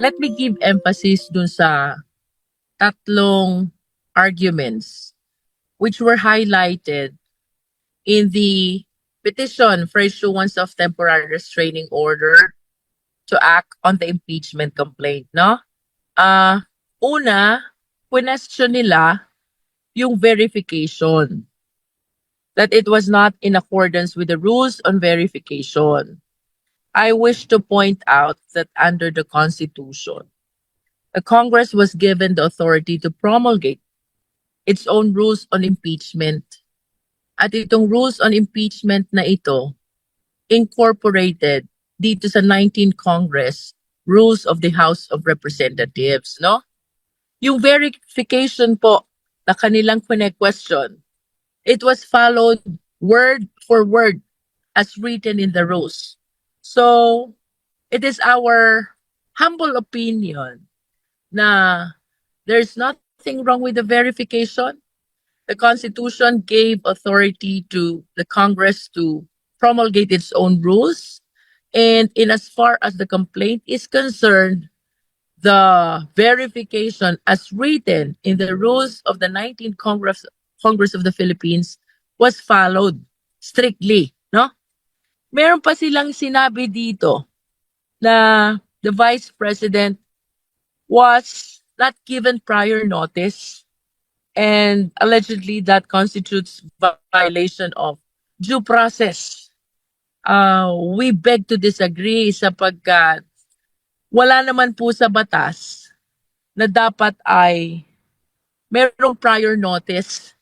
let me give emphasis dun sa tatlong arguments which were highlighted in the petition for issuance of temporary restraining order to act on the impeachment complaint, no? Ah, una, question nila yung verification that it was not in accordance with the rules on verification. I wish to point out that under the Constitution, the Congress was given the authority to promulgate its own rules on impeachment. At itong rules on impeachment na ito, incorporated dito sa 19th Congress Rules of the House of Representatives, no? Yung verification po na kanilang question, it was followed word for word as written in the rules. So, it is our humble opinion na there's nothing wrong with the verification. The Constitution gave authority to the Congress to promulgate its own rules. And in as far as the complaint is concerned, the verification as written in the rules of the 19th Congress Congress of the Philippines was followed strictly? Meron pa silang sinabi dito na the Vice President was not given prior notice and allegedly that constitutes violation of due process. Uh, we beg to disagree sapagkat wala naman po sa batas na dapat ay merong prior notice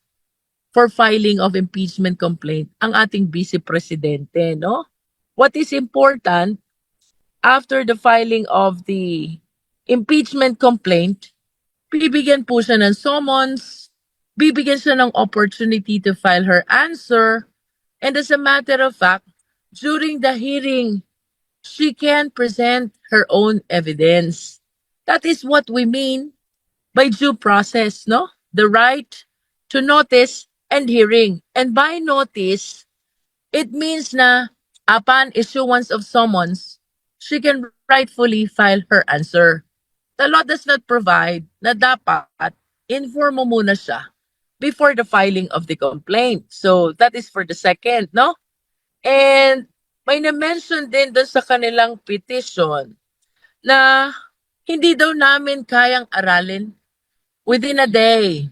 for filing of impeachment complaint ang ating vice presidente, no? What is important after the filing of the impeachment complaint, bibigyan po siya ng summons, bibigyan siya ng opportunity to file her answer, and as a matter of fact, during the hearing, she can present her own evidence. That is what we mean by due process, no? The right to notice and hearing. And by notice, it means na upon issuance of summons, she can rightfully file her answer. The law does not provide na dapat inform mo muna siya before the filing of the complaint. So that is for the second, no? And may na-mention din doon sa kanilang petition na hindi daw namin kayang aralin within a day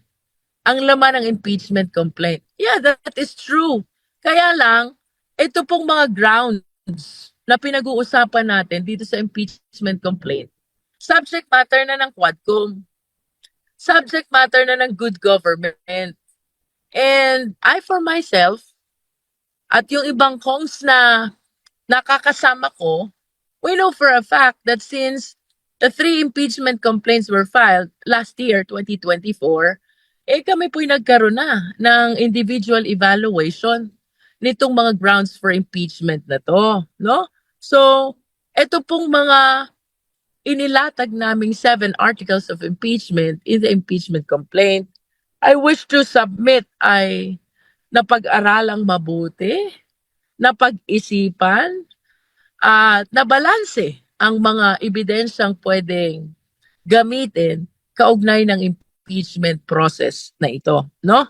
ang laman ng impeachment complaint. Yeah, that is true. Kaya lang, ito pong mga grounds na pinag-uusapan natin dito sa impeachment complaint. Subject matter na ng Quadcom. Subject matter na ng good government. And I for myself, at yung ibang kongs na nakakasama ko, we know for a fact that since the three impeachment complaints were filed last year, 2024, eh kami po'y nagkaroon na ng individual evaluation nitong mga grounds for impeachment na to, no? So, ito pong mga inilatag naming seven articles of impeachment in the impeachment complaint, I wish to submit ay napag-aralang mabuti, napag-isipan, at nabalanse ang mga ebidensyang pwedeng gamitin kaugnay ng impeachment process na ito, no?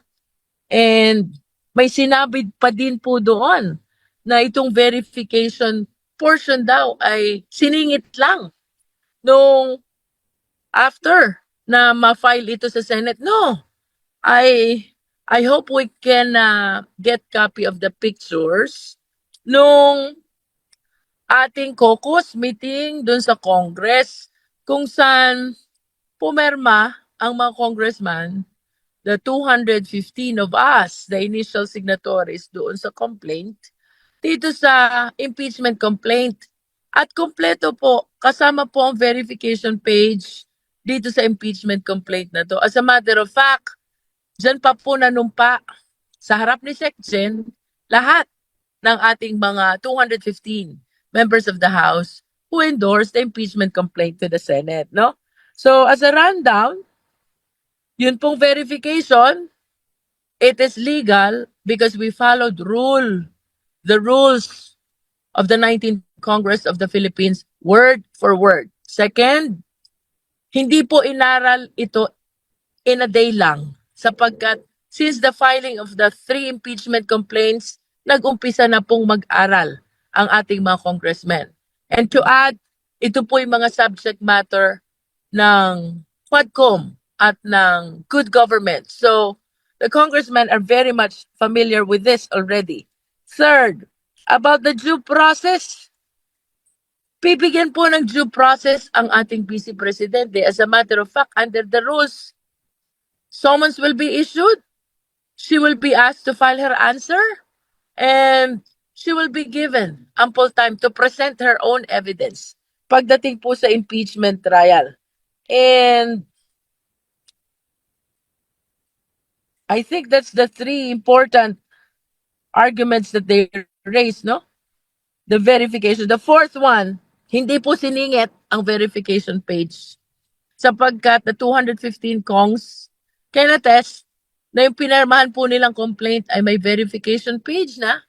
And may sinabi pa din po doon na itong verification portion daw ay siningit lang nung after na ma-file ito sa Senate. No, I I hope we can uh, get copy of the pictures nung ating caucus meeting dun sa Congress kung saan pumerma ang mga congressman, the 215 of us, the initial signatories doon sa complaint, dito sa impeachment complaint. At kompleto po, kasama po ang verification page dito sa impeachment complaint na to. As a matter of fact, dyan pa po nanumpa sa harap ni SecGen lahat ng ating mga 215 members of the House who endorsed the impeachment complaint to the Senate, no? So, as a rundown, yun pong verification, it is legal because we followed rule, the rules of the 19th Congress of the Philippines word for word. Second, hindi po inaral ito in a day lang sapagkat since the filing of the three impeachment complaints, nag-umpisa na pong mag-aral ang ating mga congressmen. And to add, ito po yung mga subject matter ng Quadcom at ng good government. So, the congressmen are very much familiar with this already. Third, about the due process, Bibigyan po ng due process ang ating Vice Presidente. As a matter of fact, under the rules, summons will be issued. She will be asked to file her answer and she will be given ample time to present her own evidence pagdating po sa impeachment trial. And I think that's the three important arguments that they raised, no? The verification. The fourth one, hindi po siningit ang verification page sapagkat the 215 Kongs can attest na yung pinirmahan po nilang complaint ay may verification page na.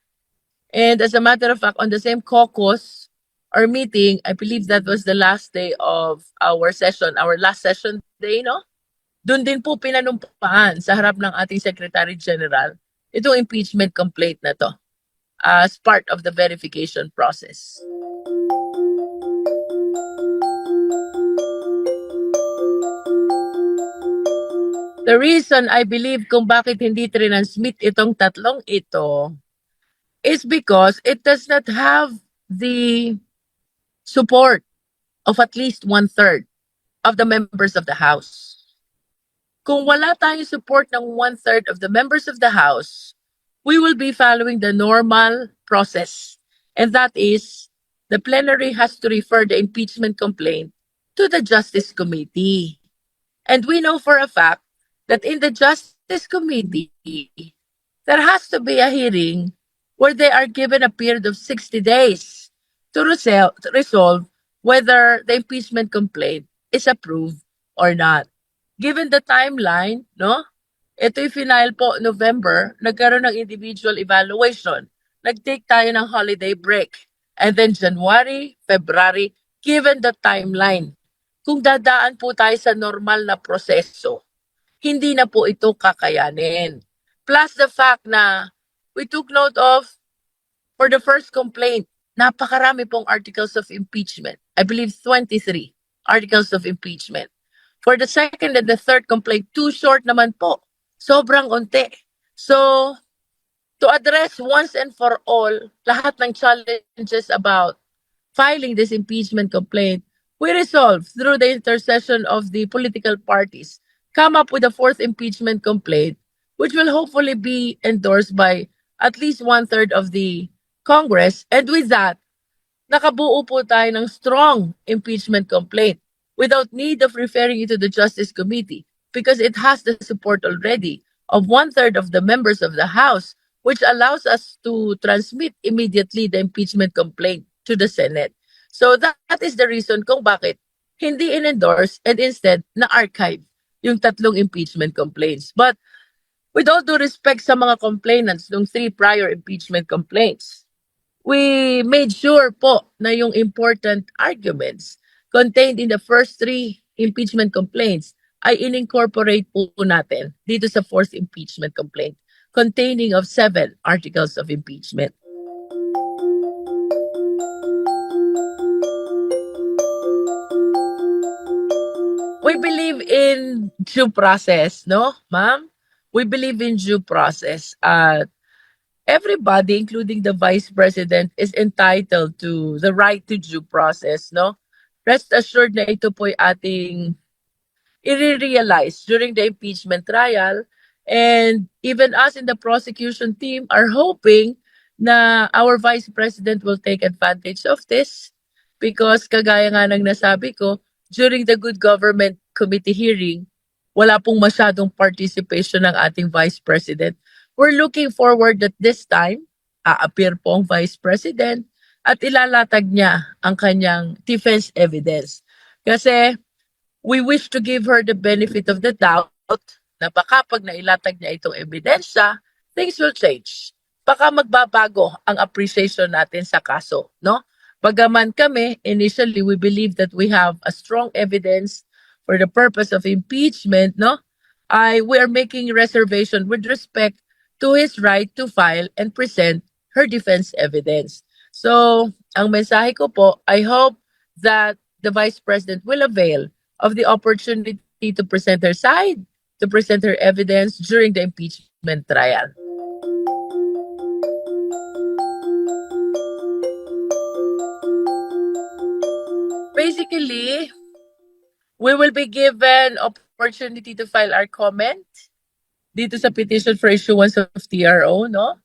And as a matter of fact, on the same caucus or meeting, I believe that was the last day of our session, our last session day, no? Doon din po pinanumpahan sa harap ng ating Secretary General itong impeachment complaint na to as part of the verification process. The reason I believe kung bakit hindi transmit itong tatlong ito is because it does not have the support of at least one-third of the members of the House. Kung wala tayong support ng one-third of the members of the House, we will be following the normal process. And that is, the plenary has to refer the impeachment complaint to the Justice Committee. And we know for a fact that in the Justice Committee, there has to be a hearing where they are given a period of 60 days to resel- to resolve whether the impeachment complaint is approved or not. Given the timeline, no? Ito final po November, nagkaroon ng individual evaluation. Nag-take tayo ng holiday break. And then January, February, given the timeline, kung dadaan po tayo sa normal na proseso, hindi na po ito kakayanin. Plus the fact na we took note of, for the first complaint, napakarami pong articles of impeachment. I believe 23 articles of impeachment. For the second and the third complaint, too short naman po. Sobrang unti. So, to address once and for all lahat ng challenges about filing this impeachment complaint, we resolve through the intercession of the political parties come up with a fourth impeachment complaint, which will hopefully be endorsed by at least one third of the Congress. And with that, nakabuo po tayo ng strong impeachment complaint without need of referring it to the Justice Committee because it has the support already of one third of the members of the House, which allows us to transmit immediately the impeachment complaint to the Senate. So that, that is the reason kung bakit hindi in-endorse and instead na-archive yung tatlong impeachment complaints. But with all due respect sa mga complainants ng three prior impeachment complaints, we made sure po na yung important arguments contained in the first three impeachment complaints ay in-incorporate po natin dito sa fourth impeachment complaint containing of seven articles of impeachment. We believe in due process, no, ma'am? We believe in due process. At everybody, including the vice president, is entitled to the right to due process, no? Rest assured na ito po'y ating i-realize during the impeachment trial. And even us in the prosecution team are hoping na our vice president will take advantage of this because kagaya nga ng nasabi ko, during the good government committee hearing, wala pong masyadong participation ng ating vice president. We're looking forward that this time, a-appear po ang vice president at ilalatag niya ang kanyang defense evidence. Kasi we wish to give her the benefit of the doubt na baka pag nailatag niya itong ebidensya, things will change. Baka magbabago ang appreciation natin sa kaso, no? Bagaman kami, initially, we believe that we have a strong evidence for the purpose of impeachment, no? I, we are making reservation with respect to his right to file and present her defense evidence. So, ang mensahe ko po, I hope that the Vice President will avail of the opportunity to present her side, to present her evidence during the impeachment trial. Basically, we will be given opportunity to file our comment dito sa petition for issuance of TRO, no?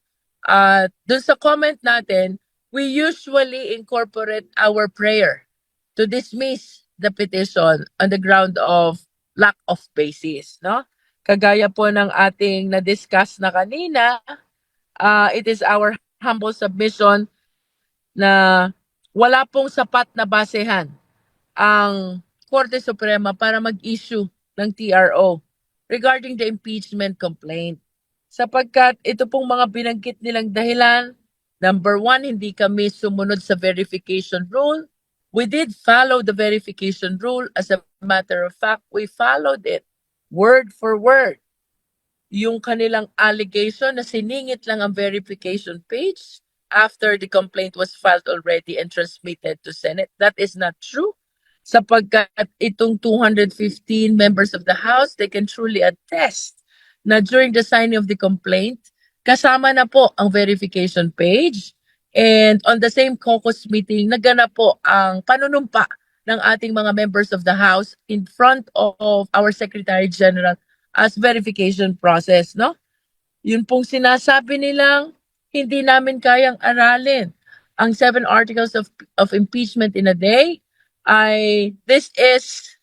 At dun sa comment natin, we usually incorporate our prayer to dismiss the petition on the ground of lack of basis, no? Kagaya po ng ating na-discuss na kanina, uh, it is our humble submission na wala pong sapat na basehan ang Korte Suprema para mag-issue ng TRO regarding the impeachment complaint. Sapagkat ito pong mga binanggit nilang dahilan, number one, hindi kami sumunod sa verification rule. We did follow the verification rule. As a matter of fact, we followed it word for word. Yung kanilang allegation na siningit lang ang verification page after the complaint was filed already and transmitted to Senate. That is not true sapagkat itong 215 members of the House, they can truly attest na during the signing of the complaint, kasama na po ang verification page. And on the same caucus meeting, naganap po ang panunumpa ng ating mga members of the House in front of our Secretary General as verification process, no? Yun pong sinasabi nilang hindi namin kayang aralin ang seven articles of of impeachment in a day ay this is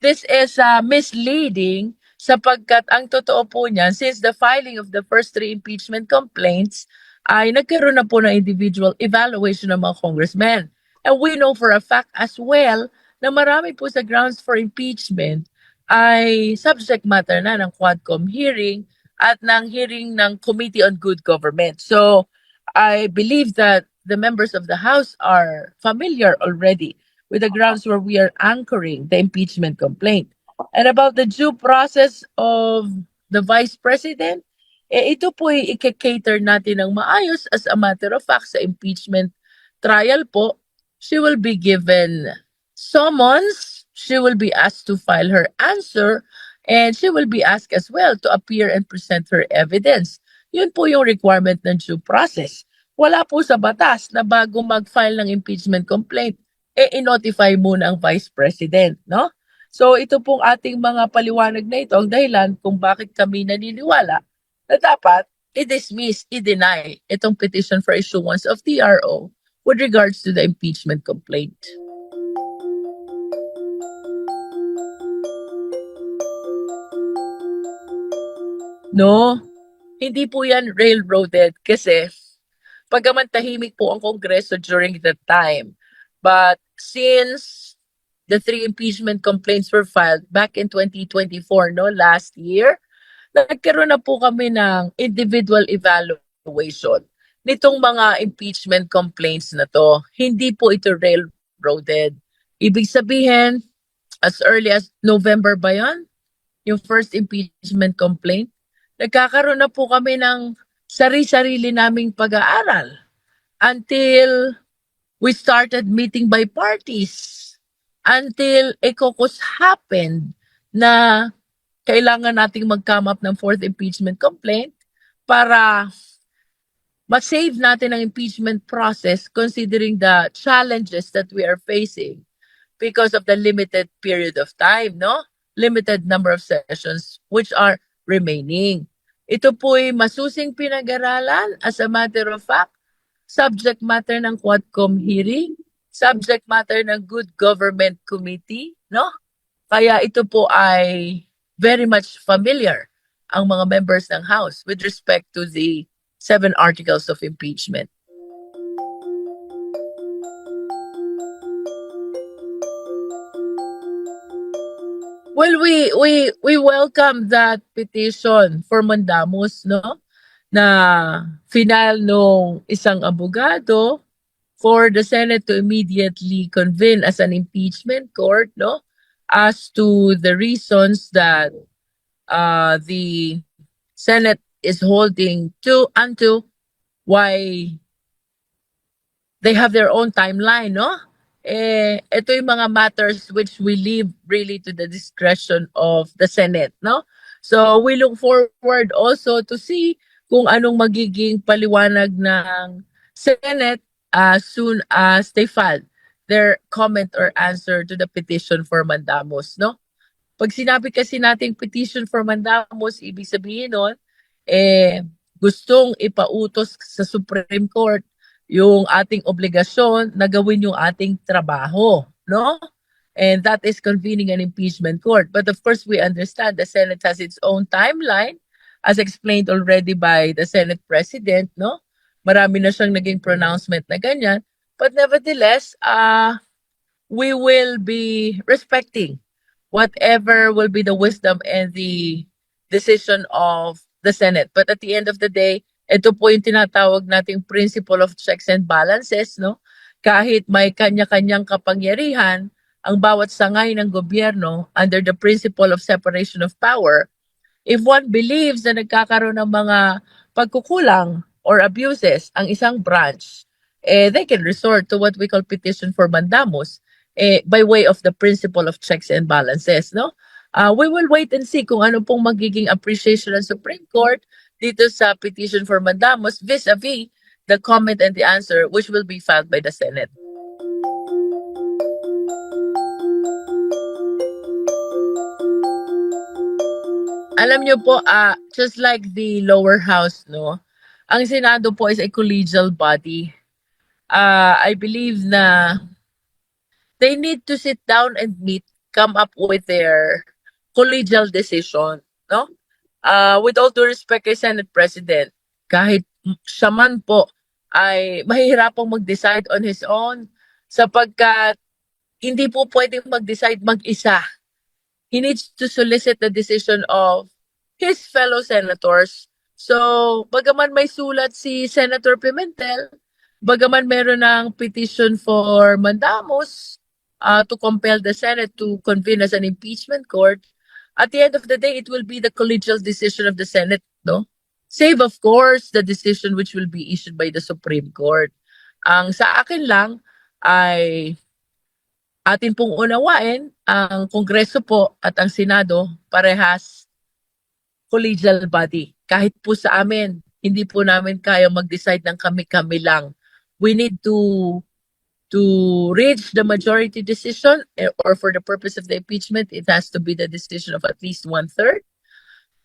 this is uh, misleading sapagkat ang totoo po niyan since the filing of the first three impeachment complaints ay nagkaroon na po ng individual evaluation ng mga congressmen. And we know for a fact as well na marami po sa grounds for impeachment ay subject matter na ng Quadcom hearing at ng hearing ng Committee on Good Government. So I believe that the members of the House are familiar already with the grounds where we are anchoring the impeachment complaint. And about the due process of the Vice President, eh, ito po ay i-cater natin ng maayos as a matter of fact sa impeachment trial po. She will be given summons, she will be asked to file her answer, and she will be asked as well to appear and present her evidence. Yun po yung requirement ng due process. Wala po sa batas na bago mag-file ng impeachment complaint, eh i-notify muna ang Vice President, no? So ito pong ating mga paliwanag na ito ang dahilan kung bakit kami naniniwala na dapat i-dismiss, i-deny itong petition for issuance of TRO with regards to the impeachment complaint. No, hindi po yan railroaded kasi pagaman tahimik po ang Kongreso during that time. But since the three impeachment complaints were filed back in 2024, no, last year, nagkaroon na po kami ng individual evaluation nitong mga impeachment complaints na to. Hindi po ito railroaded. Ibig sabihin, as early as November ba yan? Yung first impeachment complaint? Nagkakaroon na po kami ng sari-sarili naming pag-aaral until we started meeting by parties until a caucus happened na kailangan nating mag-come up ng fourth impeachment complaint para ma-save natin ang impeachment process considering the challenges that we are facing because of the limited period of time, no? Limited number of sessions which are remaining. Ito po'y masusing pinag-aralan as a matter of fact subject matter ng Quadcom hearing, subject matter ng Good Government Committee, no? Kaya ito po ay very much familiar ang mga members ng House with respect to the seven articles of impeachment. Well, we we we welcome that petition for mandamus, no? Na final nung isang abogado for the Senate to immediately convene as an impeachment court, no? As to the reasons that uh, the Senate is holding to unto why they have their own timeline, no? Eh, ito yung mga matters which we leave really to the discretion of the Senate, no? So we look forward also to see kung anong magiging paliwanag ng Senate as soon as they file their comment or answer to the petition for mandamus, no? Pag sinabi kasi nating petition for mandamus, ibig sabihin nun, eh, gustong ipautos sa Supreme Court yung ating obligasyon na gawin yung ating trabaho, no? And that is convening an impeachment court. But of course, we understand the Senate has its own timeline, as explained already by the Senate President, no? Marami na siyang naging pronouncement na ganyan. But nevertheless, uh, we will be respecting whatever will be the wisdom and the decision of the Senate. But at the end of the day, ito po yung tinatawag nating principle of checks and balances, no? Kahit may kanya-kanyang kapangyarihan, ang bawat sangay ng gobyerno under the principle of separation of power, if one believes na nagkakaroon ng mga pagkukulang or abuses ang isang branch, eh, they can resort to what we call petition for mandamus eh, by way of the principle of checks and balances, no? Uh, we will wait and see kung ano pong magiging appreciation ng Supreme Court dito sa petition for mandamus vis-a-vis the comment and the answer which will be filed by the Senate. Alam niyo po, ah, just like the lower house, no? Ang Senado po is a collegial body. Ah, I believe na they need to sit down and meet, come up with their collegial decision, no? Uh, with all due respect kay Senate President, kahit siya man po ay mahihirapang mag-decide on his own sapagkat hindi po pwedeng mag-decide mag-isa. He needs to solicit the decision of his fellow senators. So, bagaman may sulat si Senator Pimentel, bagaman meron ng petition for mandamus, uh, to compel the Senate to convene as an impeachment court, at the end of the day, it will be the collegial decision of the Senate, no? Save, of course, the decision which will be issued by the Supreme Court. Ang sa akin lang ay atin pong unawain ang Kongreso po at ang Senado parehas collegial body. Kahit po sa amin, hindi po namin kaya mag-decide ng kami-kami lang. We need to to reach the majority decision eh, or for the purpose of the impeachment, it has to be the decision of at least one-third.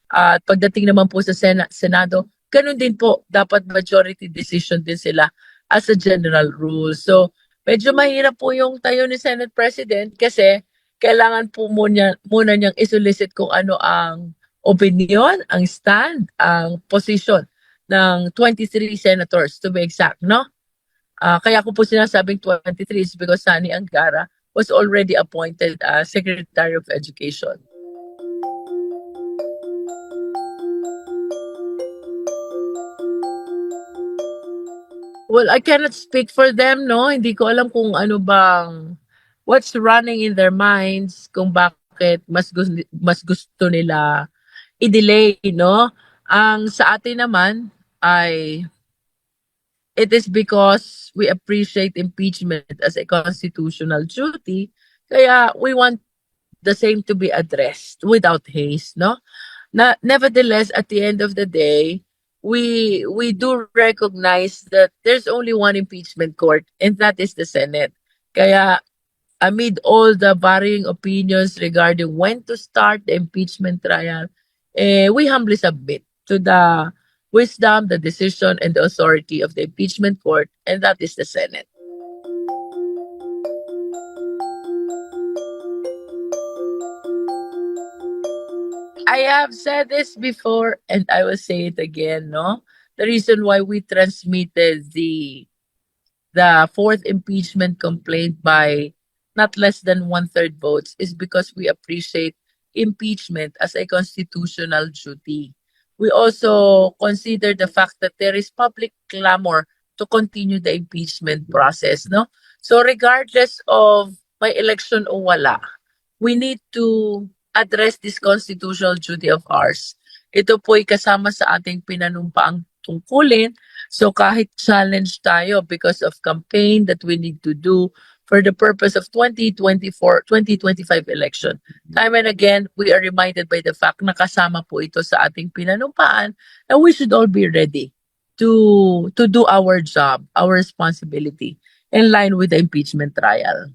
At pagdating naman po sa Sena- Senado, ganun din po, dapat majority decision din sila as a general rule. So, medyo mahirap po yung tayo ni Senate President kasi kailangan po muna, muna niyang isolicit kung ano ang opinion, ang stand, ang position ng 23 senators to be exact, no? Ah, kaya ko po sinasabing 23 is because Sani Angara was already appointed as Secretary of Education. Well, I cannot speak for them, no? Hindi ko alam kung ano bang what's running in their minds kung bakit mas gusto, mas gusto nila i-delay, no? Ang sa atin naman ay it is because we appreciate impeachment as a constitutional duty. Kaya we want the same to be addressed without haste, no? Na, nevertheless, at the end of the day, we we do recognize that there's only one impeachment court, and that is the Senate. Kaya amid all the varying opinions regarding when to start the impeachment trial, eh, we humbly submit to the wisdom, the decision, and the authority of the impeachment court, and that is the Senate. I have said this before, and I will say it again, no? The reason why we transmitted the the fourth impeachment complaint by not less than one-third votes is because we appreciate impeachment as a constitutional duty. We also consider the fact that there is public clamor to continue the impeachment process, no? So regardless of may election o wala, we need to address this constitutional duty of ours. Ito po'y kasama sa ating pinanumpaang tungkulin. So kahit challenge tayo because of campaign that we need to do for the purpose of 2024, 2025 election. Time and again, we are reminded by the fact na kasama po ito sa ating pinanumpaan and we should all be ready to to do our job, our responsibility in line with the impeachment trial.